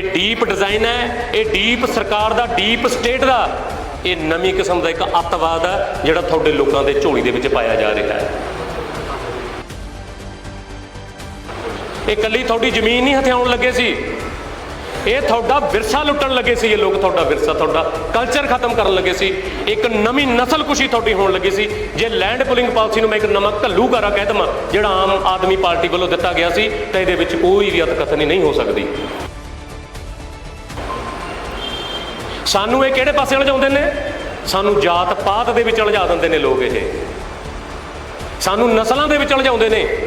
ਇਹ deep design ਹੈ, ਇਹ ਡੀਪ ਸਰਕਾਰ ਦਾ, ਡੀਪ ਸਟੇਟ ਦਾ। ਇਹ ਨਵੀਂ ਕਿਸਮ ਦਾ ਇੱਕ ਅੱਤਵਾਦ ਹੈ, ਜਿਹੜਾ ਤੁਹਾਡੇ ਲੋਕਾਂ ਦੇ ਝੋਲੀ ਦੇ ਵਿੱਚ ਪਾਇਆ ਜਾ ਰਿਹਾ ਹੈ। ਇਹ ਕੱਲੀ ਤੁਹਾਡੀ ਜ਼ਮੀਨ ਨਹੀਂ ਹਥਿਆਉਣ ਲੱਗੇ ਸੀ। ਇਹ ਤੁਹਾਡਾ ਵਿਰਸਾ ਲੁੱਟਣ ਲੱਗੇ ਸੀ, ਇਹ ਲੋਕ ਤੁਹਾਡਾ ਵਿਰਸਾ, ਤੁਹਾਡਾ ਕਲਚਰ ਖਤਮ ਕਰਨ ਲੱਗੇ ਸੀ। ਇੱਕ ਨਵੀਂ ਨਸਲ ਕੁਸ਼ੀ ਤੁਹਾਡੀ ਹੋਣ ਲੱਗੀ ਸੀ। ਜੇ ਲੈਂਡ ਪੁਲਿੰਗ ਪਾਲਿਸੀ ਨੂੰ ਮੈਂ ਇੱਕ ਨਵਾਂ ਘੱਲੂਗਾਰਾ ਕਹਿ ਦਵਾਂ, ਜਿਹੜਾ ਆਮ ਆਦਮੀ ਪਾਰਟੀ ਵੱਲੋਂ ਦਿੱਤਾ ਗਿਆ ਸੀ, ਤਾਂ ਇਹਦੇ ਵਿੱਚ ਕੋਈ ਵੀ ਅਤਕਥਨੀ ਨਹੀਂ ਹੋ ਸਕਦੀ। ਸਾਨੂੰ ਇਹ ਕਿਹੜੇ ਪਾਸੇ ਲਜਾਉਂਦੇ ਨੇ? ਸਾਨੂੰ ਜਾਤ ਪਾਤ ਦੇ ਵਿੱਚ ਲਜਾ ਦਿੰਦੇ ਨੇ ਲੋਕ ਇਹ। ਸਾਨੂੰ ਨਸਲਾਂ ਦੇ ਵਿੱਚ ਲਜਾਉਂਦੇ ਨੇ।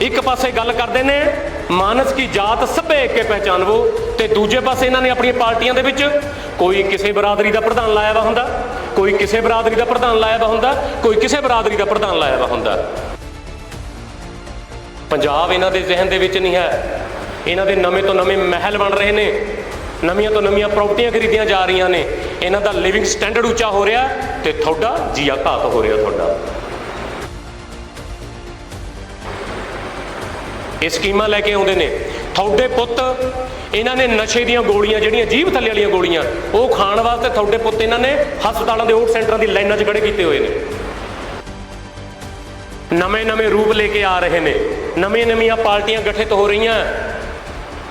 ਇੱਕ ਪਾਸੇ ਗੱਲ ਕਰਦੇ ਨੇ, ਮਾਨਸ ਕੀ ਜਾਤ ਸਭੇ ਕੇ ਪਹਿਚਾਨਵੋ, ਤੇ ਦੂਜੇ ਪਾਸੇ ਇਹਨਾਂ ਨੇ ਆਪਣੀਆਂ ਪਾਰਟੀਆਂ ਦੇ ਵਿੱਚ ਕੋਈ ਕਿਸੇ ਬਰਾਦਰੀ ਦਾ ਪ੍ਰਧਾਨ ਲਾਇਆ ਵਾ ਹੁੰਦਾ, ਕੋਈ ਕਿਸੇ ਬਰਾਦਰੀ ਦਾ ਪ੍ਰਧਾਨ ਲਾਇਆ ਵਾ ਹੁੰਦਾ, ਕੋਈ ਕਿਸੇ ਬਰਾਦਰੀ ਦਾ ਪ੍ਰਧਾਨ ਲਾਇਆ ਵਾ ਹੁੰਦਾ। ਪੰਜਾਬ ਇਹਨਾਂ ਦੇ ਜ਼ਿਹਨ ਦੇ ਵਿੱਚ ਨਹੀਂ ਹੈ। ਇਹਨਾਂ ਦੇ ਨਵੇਂ ਤੋਂ ਨਵੇਂ ਮਹਿਲ ਬਣ ਰਹੇ ਨੇ। ਨਵੀਆਂ ਤੋਂ ਨਵੀਆਂ ਪ੍ਰਾਪਰਟੀਆਂ ਖਰੀਦੀਆਂ ਜਾ ਰਹੀਆਂ ਨੇ। ਇਹਨਾਂ ਦਾ ਲਿਵਿੰਗ ਸਟੈਂਡਰਡ ਉੱਚਾ ਹੋ ਰਿਹਾ ਤੇ ਤੁਹਾਡਾ ਜੀਆ ਘਾਤ ਹੋ ਰਿਹਾ ਤੁਹਾਡਾ। ਇਹ ਸਕੀਮਾਂ ਲੈ ਕੇ ਆਉਂਦੇ ਨੇ। ਤੁਹਾਡੇ ਪੁੱਤ, ਇਹਨਾਂ ਨੇ ਨਸ਼ੇ ਦੀਆਂ ਗੋਲੀਆਂ, ਜਿਹੜੀਆਂ ਜੀਭ ਥੱਲੇ ਵਾਲੀਆਂ ਗੋਲੀਆਂ, ਉਹ ਖਾਣ ਵਾਸਤੇ ਤੁਹਾਡੇ ਪੁੱਤ ਇਹਨਾਂ ਨੇ ਹਸਪਤਾਲਾਂ ਦੇ ਓਟ ਸੈਂਟਰਾਂ ਦੀ ਲਾਈਨਾਂ 'ਚ ਖੜੇ ਕੀਤੇ ਹੋਏ ਨੇ। ਨਵੇਂ-ਨਵੇਂ ਰੂਪ ਲੈ ਕੇ ਆ ਰਹੇ ਨੇ। ਨਵੀਆਂ-ਨਵੀਆਂ ਪਾਰਟੀਆਂ ਗਠਿਤ ਹੋ ਰਹੀਆਂ।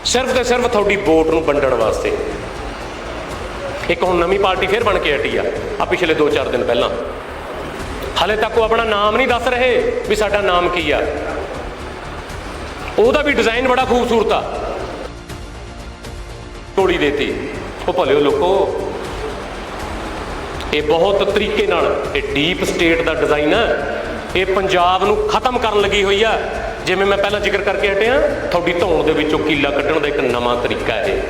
ਸਿਰਫ ਤੇ ਸਿਰਫ ਤੁਹਾਡੀ ਵੋਟ ਨੂੰ ਵੰਡਣ ਵਾਸਤੇ। ਇੱਕ ਹੁਣ ਨਵੀਂ ਪਾਰਟੀ ਫੇਰ ਬਣ ਕੇ ਹਟੀ ਆ ਆ ਪਿਛਲੇ 2-4 ਦਿਨ ਪਹਿਲਾਂ। ਹਾਲੇ ਤੱਕ ਉਹ ਆਪਣਾ ਨਾਮ ਨਹੀਂ ਦੱਸ ਰਹੇ ਵੀ ਸਾਡਾ ਨਾਮ ਕੀ ਆ। ਉਹਦਾ ਵੀ ਡਿਜ਼ਾਈਨ ਬੜਾ ਖੂਬਸੂਰਤ ਆ। ਟੋੜੀ ਦੇਤੀ। ਉਹ ਭਲਿਓ ਲੋਕੋ, ਇਹ ਬਹੁਤ ਤਰੀਕੇ ਨਾਲ, ਇਹ ਡੀਪ ਸਟੇਟ ਦਾ ਡਿਜ਼ਾਈਨ ਆ। ਇਹ ਪੰਜਾਬ ਨੂੰ ਖਤਮ ਕਰਨ ਲੱਗੀ ਹੋਈ ਆ। ਜਿਵੇਂ ਮੈਂ ਪਹਿਲਾਂ ਜ਼ਿਕਰ ਕਰਕੇ ਹਟਿਆ, ਤੁਹਾਡੀ ਧੌਣ ਦੇ ਵਿੱਚੋਂ ਕੀਲਾ ਕੱਢਣ ਦਾ ਇੱਕ ਨਵਾਂ ਤਰੀਕਾ ਹੈ।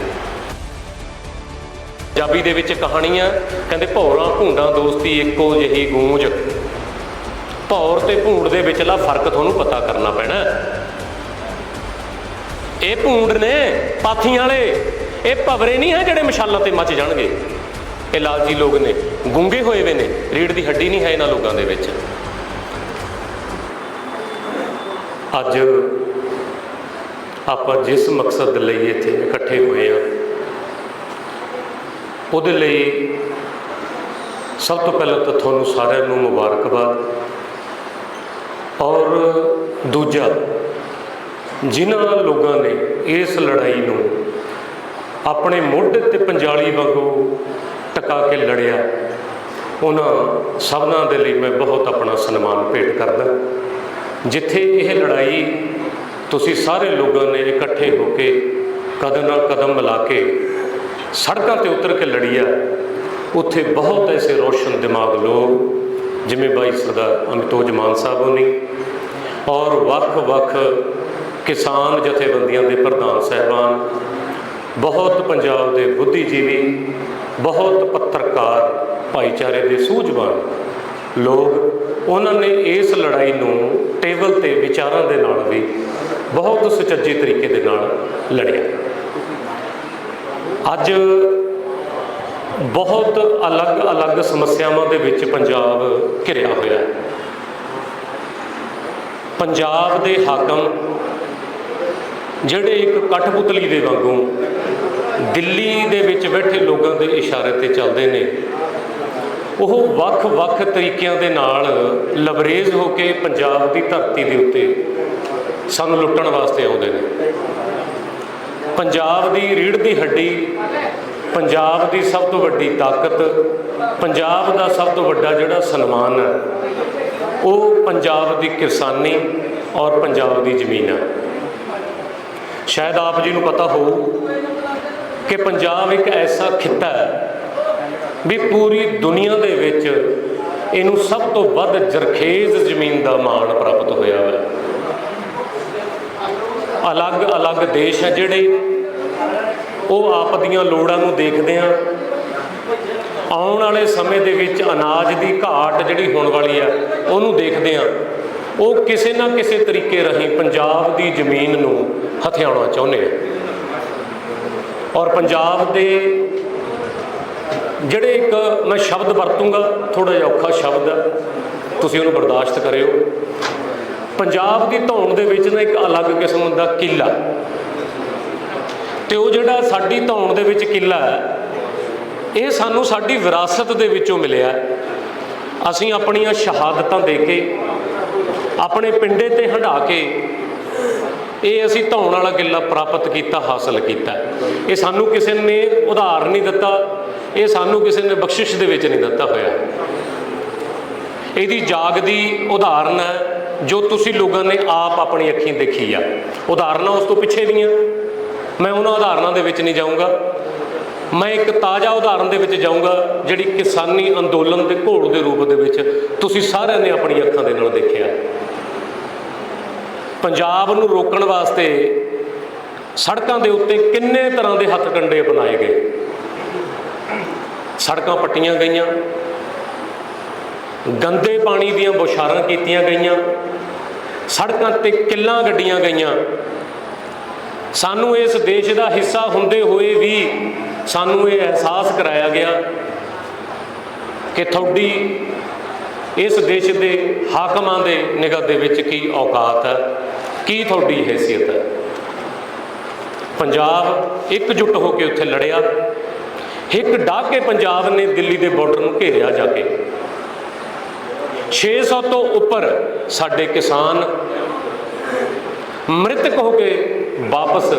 ਪੰਜਾਬੀ ਦੇ ਵਿੱਚ ਕਹਾਣੀਆਂ, ਕਹਿੰਦੇ ਭੌਰਾਂ, ਭੂੰਡਾਂ ਦੋਸਤੀ ਇੱਕੋ ਜਿਹੀ ਗੂੰਜ। ਭੌਰ ਤੇ ਭੂੰਡ ਦੇ ਵਿਚਲਾ ਫ਼ਰਕ ਤੁਹਾਨੂੰ ਪਤਾ ਕਰਨਾ ਪੈਣਾ। ਇਹ ਭੂੰਡ ਨੇ ਪਾਥੀਆਂ ਵਾਲੇ। ਇਹ ਭਵਰੇ ਨਹੀਂ ਹੈ ਜਿਹੜੇ ਮਸ਼ਾਲਾਂ ਤੇ ਮੱਚ ਜਾਣਗੇ। ਇਹ ਲਾਲਚੀ ਲੋਕ ਨੇ, ਗੁੰਗੇ ਹੋਏ ਵੇ ਨੇ ਰੀੜ ਦੀ ਹੱਡੀ ਨਹੀਂ ਹੈ ਇਹਨਾਂ ਲੋਕਾਂ ਦੇ ਵਿੱਚ। ਅੱਜ ਆਪਾਂ ਜਿਸ ਮਕਸਦ ਲਈ ਇੱਥੇ ਇਕੱਠੇ ਹੋਏ ਆ ਉਹਦੇ ਲਈ ਸਭ ਤੋਂ ਪਹਿਲਾਂ ਤਾਂ ਤੁਹਾਨੂੰ ਸਾਰਿਆਂ ਨੂੰ ਮੁਬਾਰਕਬਾਦ। ਔਰ ਦੂਜਾ, ਜਿਨ੍ਹਾਂ ਲੋਕਾਂ ਨੇ ਇਸ ਲੜਾਈ ਨੂੰ ਆਪਣੇ ਮੋਢੇ ਤੇ ਪੰਜਾਲੀ ਵਾਂਗੂ ਟਿਕਾ ਕੇ ਲੜਿਆ, ਉਹਨਾਂ ਸਭਨਾਂ ਦੇ ਲਈ ਮੈਂ ਬਹੁਤ ਆਪਣਾ ਸਨਮਾਨ ਭੇਟ ਕਰਦਾ। ਜਿੱਥੇ ਇਹ ਲੜਾਈ ਤੁਸੀਂ ਸਾਰੇ ਲੋਕਾਂ ਨੇ ਇਕੱਠੇ ਹੋ ਕੇ ਕਦਮ ਨਾਲ ਕਦਮ ਮਿਲਾ ਕੇ ਸੜਕਾਂ ਤੇ ਉਤਰ ਕੇ ਲੜੀ ਆ, ਉੱਥੇ ਬਹੁਤ ਐਸੇ ਰੋਸ਼ਨ ਦਿਮਾਗ ਲੋਕ, ਜਿਵੇਂ ਬਾਈ ਸਰਦਾਰ ਅਮਿਤੋਜ ਮਾਨ ਸਾਹਿਬ ਹੋਣੀ ਔਰ ਵੱਖ-ਵੱਖ ਕਿਸਾਨ ਜਥੇਬੰਦੀਆਂ ਦੇ ਪ੍ਰਧਾਨ ਸਹਿਬਾਨ, ਬਹੁਤ ਪੰਜਾਬ ਦੇ ਬੁੱਧੀਜੀਵੀ, ਬਹੁਤ ਪੱਤਰਕਾਰ ਭਾਈਚਾਰੇ ਦੇ ਸੂਝਵਾਨ ਲੋਕ ਉਹਨਾਂ ਨੇ ਇਸ ਲੜਾਈ ਨੂੰ ਟੇਬਲ ਤੇ ਵਿਚਾਰਾਂ ਦੇ ਨਾਲ ਵੀ ਬਹੁਤ ਸੁਚੱਜੇ ਤਰੀਕੇ ਦੇ ਨਾਲ ਲੜਿਆ। ਅੱਜ ਬਹੁਤ ਅਲੱਗ-ਅਲੱਗ ਸਮੱਸਿਆਵਾਂ ਦੇ ਵਿੱਚ ਪੰਜਾਬ ਘਿਰਿਆ ਹੋਇਆ ਹੈ। ਪੰਜਾਬ ਦੇ ਹਾਕਮ ਜਿਹੜੇ ਇੱਕ ਕਠਪੁਤਲੀ ਦੇ ਵਾਂਗੂ ਦਿੱਲੀ ਦੇ ਵਿੱਚ ਬੈਠੇ ਲੋਕਾਂ ਦੇ ਇਸ਼ਾਰੇ ਤੇ ਚੱਲਦੇ ਨੇ ਉਹ ਵੱਖ-ਵੱਖ ਤਰੀਕਿਆਂ ਦੇ ਨਾਲ ਲਬਰੇਜ਼ ਹੋ ਕੇ ਪੰਜਾਬ ਦੀ ਧਰਤੀ ਦੇ ਉੱਤੇ ਸਾਨੂੰ ਲੁੱਟਣ ਵਾਸਤੇ ਆਉਂਦੇ ਨੇ। ਪੰਜਾਬ ਦੀ ਰੀੜ ਦੀ ਹੱਡੀ, ਪੰਜਾਬ ਦੀ ਸਭ ਤੋਂ ਵੱਡੀ ਤਾਕਤ, ਪੰਜਾਬ ਦਾ ਸਭ ਤੋਂ ਵੱਡਾ ਜਿਹੜਾ ਸਨਮਾਨ ਹੈ, ਉਹ ਪੰਜਾਬ ਦੀ ਕਿਸਾਨੀ ਔਰ ਪੰਜਾਬ ਦੀ ਜ਼ਮੀਨ ਹੈ। ਸ਼ਾਇਦ ਆਪ ਜੀ ਨੂੰ ਪਤਾ ਹੋਊ ਕਿ ਪੰਜਾਬ ਇੱਕ ਐਸਾ ਖਿੱਤਾ ਹੈ ਵੀ ਪੂਰੀ ਦੁਨੀਆ ਦੇ ਵਿੱਚ ਇਹਨੂੰ ਸਭ ਤੋਂ ਵੱਧ ਜਰਖੇਜ਼ ਜ਼ਮੀਨ ਦਾ ਮਾਣ ਪ੍ਰਾਪਤ ਹੋਇਆ ਹੈ ਅਲੱਗ-ਅਲੱਗ ਦੇਸ਼ ਹੈ ਜਿਹੜੇ ਉਹ ਆਪ ਦੀਆਂ ਲੋੜਾਂ ਨੂੰ ਦੇਖਦੇ ਆ। ਆਉਣ ਵਾਲੇ ਸਮੇਂ ਦੇ ਵਿੱਚ ਅਨਾਜ ਦੀ ਘਾਟ ਜਿਹੜੀ ਹੋਣ ਵਾਲੀ ਆ, ਉਹਨੂੰ ਦੇਖਦੇ ਆ। ਉਹ ਕਿਸੇ ਨਾ ਕਿਸੇ ਤਰੀਕੇ ਰਾਹੀਂ ਪੰਜਾਬ ਦੀ ਜ਼ਮੀਨ ਨੂੰ ਹਥਿਆਉਣਾ ਚਾਹੁੰਦੇ ਆ। ਔਰ ਪੰਜਾਬ ਦੇ ਜਿਹੜੇ ਇੱਕ ਮੈਂ ਸ਼ਬਦ ਵਰਤੂੰਗਾ ਥੋੜਾ ਜਿਹਾ ਔਖਾ ਸ਼ਬਦ ਹੈ ਤੁਸੀਂ ਉਹਨੂੰ ਬਰਦਾਸ਼ਤ ਕਰਿਓ। ਪੰਜਾਬ ਦੀ ਧੌਣ ਦੇ ਵਿੱਚ ਨਾ ਇੱਕ ਅਲੱਗ ਕਿਸਮ ਦਾ ਕਿਲਾ। ਤੇ ਉਹ ਜਿਹੜਾ ਸਾਡੀ ਧੌਣ ਦੇ ਵਿੱਚ ਕਿਲਾ ਹੈ, ਇਹ ਸਾਨੂੰ ਸਾਡੀ ਵਿਰਾਸਤ ਦੇ ਵਿੱਚੋਂ ਮਿਲਿਆ ਅਸੀਂ ਆਪਣੀਆਂ ਸ਼ਹਾਦਤਾਂ ਦੇ ਕੇ, ਆਪਣੇ ਪਿੰਡੇ ਤੇ ਹੰਢਾ ਕੇ, ਇਹ ਅਸੀਂ ਧੌਣ ਵਾਲਾ ਕਿਲਾ ਪ੍ਰਾਪਤ ਕੀਤਾ, ਹਾਸਲ ਕੀਤਾ। ਇਹ ਸਾਨੂੰ ਕਿਸੇ ਨੇ ਉਧਾਰ ਨਹੀਂ ਦਿੱਤਾ। ਇਹ ਸਾਨੂੰ ਕਿਸੇ ਨੇ ਬਖਸ਼ਿਸ਼ ਦੇ ਵਿੱਚ ਨਹੀਂ ਦਿੱਤਾ ਹੋਇਆ। ਇਹਦੀ ਜਾਗਦੀ ਉਦਾਹਰਨ ਹੈ, ਜੋ ਤੁਸੀਂ ਲੋਕਾਂ ਨੇ ਆਪ ਆਪਣੀ ਅੱਖੀਂ ਦੇਖੀ ਆ। ਉਦਾਹਰਨਾਂ ਉਸ ਤੋਂ ਪਿੱਛੇ ਦੀਆਂ। ਮੈਂ ਉਹਨਾਂ ਉਦਾਹਰਨਾਂ ਦੇ ਵਿੱਚ ਨਹੀਂ ਜਾਊਂਗਾ। ਮੈਂ ਇੱਕ ਤਾਜ਼ਾ ਉਦਾਹਰਨ ਦੇ ਵਿੱਚ ਜਾਊਂਗਾ, ਜਿਹੜੀ ਕਿਸਾਨੀ ਅੰਦੋਲਨ ਦੇ ਘੋੜ ਦੇ ਰੂਪ ਦੇ ਵਿੱਚ ਤੁਸੀਂ ਸਾਰਿਆਂ ਨੇ ਆਪਣੀ ਅੱਖਾਂ ਦੇ ਨਾਲ ਦੇਖਿਆ। ਪੰਜਾਬ ਨੂੰ ਰੋਕਣ ਵਾਸਤੇ ਸੜਕਾਂ ਦੇ ਉੱਤੇ ਕਿੰਨੇ ਤਰ੍ਹਾਂ ਦੇ ਹੱਥ ਕੰਡੇ ਬਣਾਏ ਗਏ? ਸੜਕਾਂ ਪੱਟੀਆਂ ਗਈਆਂ। ਗੰਦੇ ਪਾਣੀ ਦੀਆਂ ਬੁਸ਼ਾਰਾਂ ਕੀਤੀਆਂ ਗਈਆਂ। ਸੜਕਾਂ ਤੇ ਕਿੱਲਾਂ ਗੱਡੀਆਂ ਗਈਆਂ। ਸਾਨੂੰ ਇਸ ਦੇਸ਼ ਦਾ ਹਿੱਸਾ ਹੁੰਦੇ ਹੋਏ ਵੀ ਸਾਨੂੰ ਇਹ ਅਹਿਸਾਸ ਕਰਾਇਆ ਗਿਆ ਕਿ ਤੁਹਾਡੀ ਇਸ ਦੇਸ਼ ਦੇ ਹਾਕਮਾਂ ਦੇ ਨਿਗਾਹ ਦੇ ਵਿੱਚ ਕੀ ਔਕਾਤ ਹੈ, ਕੀ ਤੁਹਾਡੀ ਹੈਸੀਅਤ ਹੈ। ਪੰਜਾਬ ਇਕਜੁੱਟ ਹੋ ਕੇ ਉੱਥੇ ਲੜਿਆ। ਇੱਕ ਡਾਹ ਕੇ ਪੰਜਾਬ ਨੇ ਦਿੱਲੀ ਦੇ ਬਾਰਡਰ ਨੂੰ ਘੇਰਿਆ ਜਾ ਕੇ। 600 ਤੋਂ ਉੱਪਰ ਸਾਡੇ ਕਿਸਾਨ ਮ੍ਰਿਤਕ ਹੋ ਕੇ ਵਾਪਸ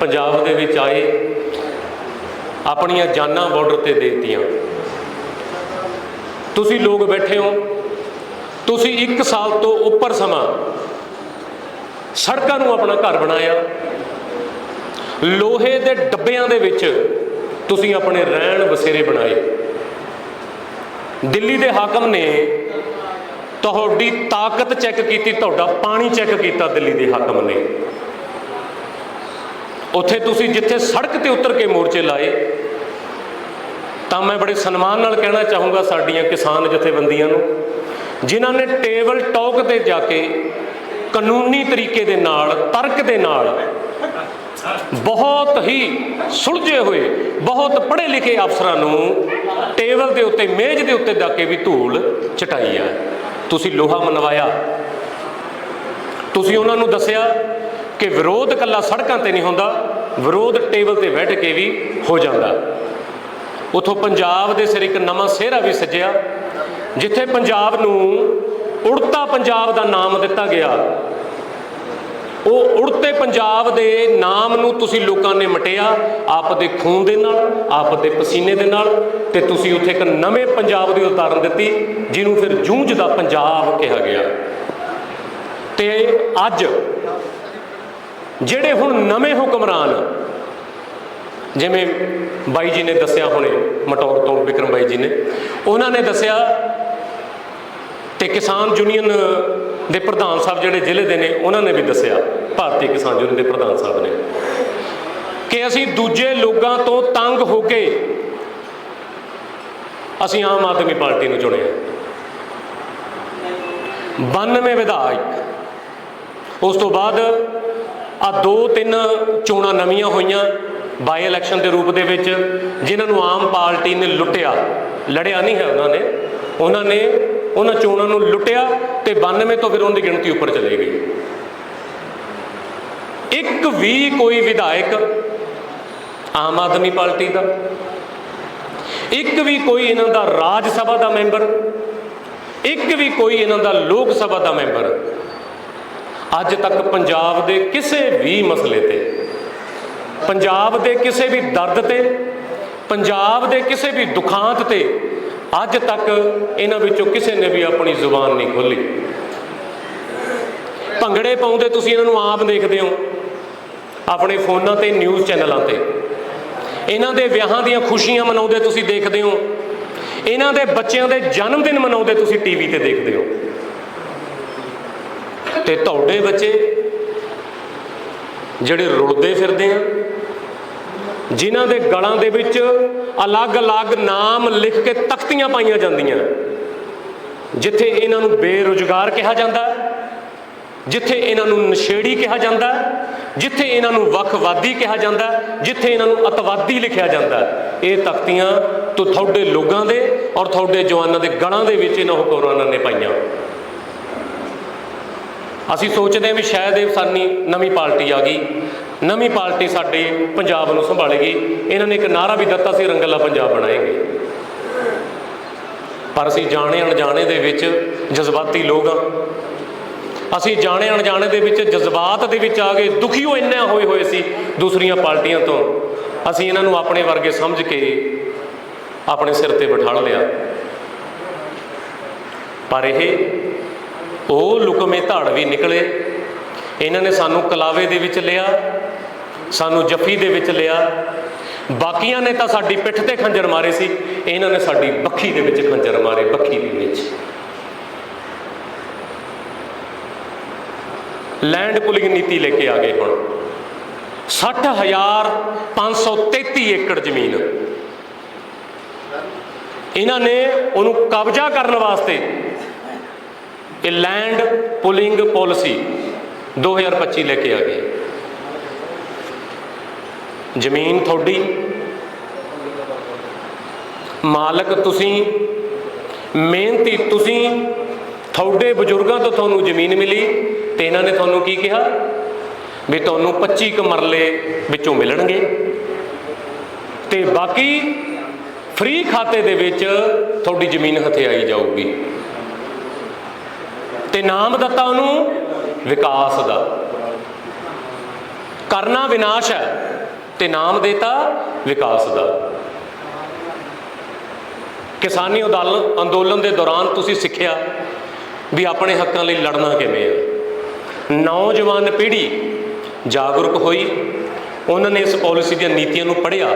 ਪੰਜਾਬ ਦੇ ਵਿੱਚ ਆਏ, ਆਪਣੀਆਂ ਜਾਨਾਂ ਬਾਰਡਰ ਤੇ ਦੇ ਦਿੱਤੀਆਂ। ਤੁਸੀਂ ਲੋਕ ਬੈਠੇ ਹੋ, ਤੁਸੀਂ 1 ਸਾਲ ਤੋਂ ਉੱਪਰ ਸਮਾਂ ਸੜਕਾਂ ਨੂੰ ਆਪਣਾ ਘਰ ਬਣਾਇਆ, ਲੋਹੇ ਦੇ ਡੱਬਿਆਂ ਦੇ ਵਿੱਚ ਤੁਸੀਂ ਆਪਣੇ ਰਹਿਣ ਬਸੇਰੇ ਬਣਾਏ। ਦਿੱਲੀ ਦੇ ਹਾਕਮ ਨੇ ਤੁਹਾਡੀ ਤਾਕਤ ਚੈੱਕ ਕੀਤੀ, ਤੁਹਾਡਾ ਪਾਣੀ ਚੈੱਕ ਕੀਤਾ ਦਿੱਲੀ ਦੇ ਹਾਕਮ ਨੇ। ਉੱਥੇ ਤੁਸੀਂ ਜਿੱਥੇ ਸੜਕ ਤੇ ਉਤਰ ਕੇ ਮੋਰਚੇ ਲਾਏ, ਤਾਂ ਮੈਂ ਬੜੇ ਸਨਮਾਨ ਨਾਲ ਕਹਿਣਾ ਚਾਹੂੰਗਾ ਸਾਡੀਆਂ ਕਿਸਾਨ ਜਥੇਬੰਦੀਆਂ ਨੂੰ, ਜਿਨ੍ਹਾਂ ਨੇ ਟੇਬਲ ਟਾਕ ਤੇ ਜਾ ਕੇ ਕਾਨੂੰਨੀ ਤਰੀਕੇ ਦੇ ਨਾਲ, ਤਰਕ ਦੇ ਨਾਲ ਬਹੁਤ ਹੀ ਸੁਲਝੇ ਹੋਏ, ਬਹੁਤ ਪੜ੍ਹੇ ਲਿਖੇ ਅਫਸਰਾਂ ਨੂੰ ਟੇਬਲ ਦੇ ਉੱਤੇ, ਮੇਜ਼ ਦੇ ਉੱਤੇ ਜਾ ਕੇ ਵੀ ਧੂਲ ਚਟਾਈ ਆ। ਤੁਸੀਂ ਲੋਹਾ ਮਨਵਾਇਆ। ਤੁਸੀਂ ਉਹਨਾਂ ਨੂੰ ਦੱਸਿਆ ਕਿ ਵਿਰੋਧ ਕੱਲਾ ਸੜਕਾਂ ਤੇ ਨਹੀਂ ਹੁੰਦਾ, ਵਿਰੋਧ ਟੇਬਲ ਤੇ ਬੈਠ ਕੇ ਵੀ ਹੋ ਜਾਂਦਾ। ਉਥੋਂ ਪੰਜਾਬ ਦੇ ਸਿਰ ਇੱਕ ਨਵਾਂ ਸਿਹਰਾ ਵੀ ਸੱਜਿਆ, ਜਿੱਥੇ ਪੰਜਾਬ ਨੂੰ ਉੜਤਾ ਪੰਜਾਬ ਦਾ ਨਾਮ ਦਿੱਤਾ ਗਿਆ। ਉਹ ਉੜਤੇ ਪੰਜਾਬ ਦੇ ਨਾਮ ਨੂੰ ਤੁਸੀਂ ਲੋਕਾਂ ਨੇ ਮਟਿਆ, ਆਪ ਦੇ ਖੂਨ ਦੇ ਨਾਲ, ਆਪ ਦੇ ਪਸੀਨੇ ਦੇ ਨਾਲ, ਤੇ ਤੁਸੀਂ ਉੱਥੇ ਇੱਕ ਨਵੇਂ ਪੰਜਾਬ ਦੀ ਉਤਾਰਨ ਦਿੱਤੀ, ਜਿਹਨੂੰ ਫਿਰ ਜੂਝ ਦਾ ਪੰਜਾਬ ਕਿਹਾ ਗਿਆ। ਤੇ ਅੱਜ, ਜਿਹੜੇ ਹੁਣ ਨਵੇਂ ਹੁਕਮਰਾਨ, ਜਿਵੇਂ ਬਾਈ ਜੀ ਨੇ ਦੱਸਿਆ ਹੁਣੇ, ਮਟੌਰ ਤੋਂ ਵਿਕਰਮ ਬਾਈ ਜੀ ਨੇ, ਉਹਨਾਂ ਨੇ ਦੱਸਿਆ ਤੇ ਕਿਸਾਨ ਯੂਨੀਅਨ ਦੇ ਪ੍ਰਧਾਨ ਸਾਹਿਬ ਜਿਹੜੇ ਜ਼ਿਲ੍ਹੇ ਦੇ ਨੇ, ਉਹਨਾਂ ਨੇ ਵੀ ਦੱਸਿਆ, ਭਾਰਤੀ ਕਿਸਾਨ ਯੂਨੀਅਨ ਦੇ ਪ੍ਰਧਾਨ ਸਾਹਿਬ ਨੇ, ਕਿ ਅਸੀਂ ਦੂਜੇ ਲੋਕਾਂ ਤੋਂ ਤੰਗ ਹੋ ਕੇ ਅਸੀਂ ਆਮ ਆਦਮੀ ਪਾਰਟੀ ਨੂੰ ਚੁਣਿਆ 92 ਵਿਧਾਇਕ, ਉਸ ਤੋਂ ਬਾਅਦ ਆ ਦੋ ਤਿੰਨ ਚੋਣਾਂ ਨਵੀਆਂ ਹੋਈਆਂ ਬਾਈ ਇਲੈਕਸ਼ਨ ਦੇ ਰੂਪ ਦੇ ਵਿੱਚ, ਜਿਨ੍ਹਾਂ ਨੂੰ ਆਮ ਪਾਰਟੀ ਨੇ ਲੁੱਟਿਆ, ਲੜਿਆ ਨਹੀਂ ਹੈ ਉਹਨਾਂ ਨੇ ਉਹਨਾਂ ਨੇ ਉਹਨਾਂ ਚੋਣਾਂ ਨੂੰ ਲੁੱਟਿਆ ਤੇ 92 ਤੋਂ ਫਿਰ ਉਹਦੀ ਗਿਣਤੀ ਉੱਪਰ ਚਲੇ ਗਈ। ਇੱਕ ਵੀ ਕੋਈ ਵਿਧਾਇਕ ਆਮ ਆਦਮੀ ਪਾਰਟੀ ਦਾ, ਇੱਕ ਵੀ ਕੋਈ ਇਹਨਾਂ ਦਾ ਰਾਜ ਸਭਾ ਦਾ ਮੈਂਬਰ, ਇੱਕ ਵੀ ਕੋਈ ਇਹਨਾਂ ਦਾ ਲੋਕ ਸਭਾ ਦਾ ਮੈਂਬਰ ਅੱਜ ਤੱਕ ਪੰਜਾਬ ਦੇ ਕਿਸੇ ਵੀ ਮਸਲੇ ਤੇ, ਪੰਜਾਬ ਦੇ ਕਿਸੇ ਵੀ ਦਰਦ ਤੇ, ਪੰਜਾਬ ਦੇ ਕਿਸੇ ਵੀ ਦੁਖਾਂਤ ਤੇ ਅੱਜ ਤੱਕ ਇਹਨਾਂ ਵਿੱਚੋਂ ਕਿਸੇ ਨੇ ਵੀ ਆਪਣੀ ਜ਼ੁਬਾਨ ਨਹੀਂ ਖੋਲੀ ਭੰਗੜੇ ਪਾਉਂਦੇ ਤੁਸੀਂ ਇਹਨਾਂ ਨੂੰ ਆਪ ਦੇਖਦੇ ਹੋ, ਆਪਣੇ ਫੋਨਾਂ ਤੇ, ਨਿਊਜ਼ ਚੈਨਲਾਂ ਤੇ। ਇਹਨਾਂ ਦੇ ਵਿਆਹਾਂ ਦੀਆਂ ਖੁਸ਼ੀਆਂ ਮਨਾਉਂਦੇ ਤੁਸੀਂ ਦੇਖਦੇ ਹੋ, ਇਹਨਾਂ ਦੇ ਬੱਚਿਆਂ ਦੇ ਜਨਮ ਦਿਨ ਮਨਾਉਂਦੇ ਤੁਸੀਂ ਟੀਵੀ ਤੇ ਦੇਖਦੇ ਹੋ। ਤੇ ਤੁਹਾਡੇ ਬੱਚੇ ਜਿਹੜੇ ਰੁਲਦੇ ਫਿਰਦੇ ਆ ਜਿਨ੍ਹਾਂ ਦੇ ਗਲਾਂ ਦੇ ਵਿੱਚ ਅਲੱਗ-ਅਲੱਗ ਨਾਮ ਲਿਖ ਕੇ ਤਖਤੀਆਂ ਪਾਈਆਂ ਜਾਂਦੀਆਂ। ਜਿੱਥੇ ਇਹਨਾਂ ਨੂੰ ਬੇਰੁਜ਼ਗਾਰ ਕਿਹਾ ਜਾਂਦਾ, ਜਿੱਥੇ ਇਹਨਾਂ ਨੂੰ ਨਸ਼ੇੜੀ ਕਿਹਾ ਜਾਂਦਾ, ਜਿੱਥੇ ਇਹਨਾਂ ਨੂੰ ਵੱਖਵਾਦੀ ਕਿਹਾ ਜਾਂਦਾ, ਜਿੱਥੇ ਇਹਨਾਂ ਨੂੰ ਅਤਵਾਦੀ ਲਿਖਿਆ ਜਾਂਦਾ। ਇਹ ਤਖਤੀਆਂ ਤੋਂ ਤੁਹਾਡੇ ਲੋਕਾਂ ਦੇ ਔਰ ਤੁਹਾਡੇ ਜਵਾਨਾਂ ਦੇ ਗਲਾਂ ਦੇ ਵਿੱਚ ਇਹਨਾਂ ਹੁਕਮਰਾਨਾਂ ਨੇ ਪਾਈਆਂ। ਅਸੀਂ ਸੋਚਦੇ ਹਾਂ ਵੀ ਸ਼ਾਇਦ ਇਹ ਸਾਨੀ ਨਵੀਂ ਪਾਰਟੀ ਆ ਗਈ। ਨਵੀਂ ਪਾਰਟੀ ਸਾਡੀ ਪੰਜਾਬ ਨੂੰ ਸੰਭਾਲੇਗੀ। ਇਹਨਾਂ ਨੇ ਇੱਕ ਨਾਰਾ ਵੀ ਦਿੱਤਾ ਸੀ, ਰੰਗਲਾ ਪੰਜਾਬ ਬਣਾਏਗੇ। ਪਰ ਅਸੀਂ ਜਾਣੇ ਅਣਜਾਣੇ ਦੇ ਵਿੱਚ ਜਜ਼ਬਾਤੀ ਲੋਕ ਆ। ਅਸੀਂ ਜਾਣੇ ਅਣਜਾਣੇ ਦੇ ਵਿੱਚ ਜਜ਼ਬਾਤ ਦੇ ਵਿੱਚ ਆ ਗਏ ਦੁਖੀ ਹੋ ਇੰਨਾ ਹੋਏ ਹੋਏ ਸੀ ਦੂਸਰੀਆਂ ਪਾਰਟੀਆਂ ਤੋਂ। ਅਸੀਂ ਇਹਨਾਂ ਨੂੰ ਆਪਣੇ ਵਰਗੇ ਸਮਝ ਕੇ ਆਪਣੇ ਸਿਰ ਤੇ ਬਿਠਾ ਲਿਆ। ਪਰ ਇਹ ਉਹ ਲੁਕਮੇ ਧਾੜ ਵੀ ਨਿਕਲੇ। ਇਹਨਾਂ ਨੇ ਸਾਨੂੰ ਕਲਾਵੇ ਦੇ ਵਿੱਚ ਲਿਆ। ਸਾਨੂੰ ਜੱਫੀ ਦੇ ਵਿੱਚ ਲਿਆ। ਬਾਕੀਆਂ ਨੇ ਤਾਂ ਸਾਡੀ ਪਿੱਠ ਤੇ ਖੰਜਰ ਮਾਰੇ ਸੀ। ਇਹਨਾਂ ਨੇ ਸਾਡੀ ਬੱਖੀ ਦੇ ਵਿੱਚ ਖੰਜਰ ਮਾਰੇ, ਬੱਖੀ ਦੇ ਵਿੱਚ। ਲੈਂਡ ਪੁਲਿੰਗ ਨੀਤੀ ਲੈ ਕੇ ਆ ਗਏ ਹੁਣ। 60533 ਏਕੜ ਜ਼ਮੀਨ। ਇਹਨਾਂ ਨੇ ਉਹਨੂੰ ਕਬਜ਼ਾ ਕਰਨ ਵਾਸਤੇ ਇਹ ਲੈਂਡ ਪੁਲਿੰਗ ਪਾਲਿਸੀ 2025 ਲੈ ਕੇ ਆ ਗਏ। ਜ਼ਮੀਨ ਤੁਹਾਡੀ। ਮਾਲਕ ਤੁਸੀਂ, ਮਿਹਨਤੀ ਤੁਸੀਂ, ਤੁਹਾਡੇ ਬਜ਼ੁਰਗਾਂ ਤੋਂ ਤੁਹਾਨੂੰ ਜ਼ਮੀਨ ਮਿਲੀ ਤੇ ਇਹਨਾਂ ਨੇ ਤੁਹਾਨੂੰ ਕੀ ਕਿਹਾ? ਵੀ ਤੁਹਾਨੂੰ 25 ਕੁ ਮਰਲੇ ਵਿੱਚੋਂ ਮਿਲਣਗੇ। ਤੇ ਬਾਕੀ ਫ੍ਰੀ ਖਾਤੇ ਦੇ ਵਿੱਚ ਤੁਹਾਡੀ ਜ਼ਮੀਨ ਹਥਿਆਈ ਜਾਊਗੀ। ਤੇ ਨਾਮ ਦਿੱਤਾ ਉਹਨੂੰ ਵਿਕਾਸ ਦਾ। ਕਰਨਾ ਵਿਨਾਸ਼ ਹੈ। ਤੇ ਨਾਮ ਦੇਤਾ ਵਿਕਾਸ ਦਾ। ਕਿਸਾਨੀ ਉਦਾਲ- ਅੰਦੋਲਨ ਦੇ ਦੌਰਾਨ ਤੁਸੀਂ ਸਿੱਖਿਆ ਵੀ ਆਪਣੇ ਹੱਕਾਂ ਲਈ ਲੜਨਾ ਕਿਵੇਂ ਹੈ ਨੌਜਵਾਨ ਪੀੜ੍ਹੀ ਜਾਗਰੂਕ ਹੋਈ, ਉਹਨਾਂ ਨੇ ਇਸ ਪਾਲਿਸੀ ਦੀਆਂ ਨੀਤੀਆਂ ਨੂੰ ਪੜ੍ਹਿਆ।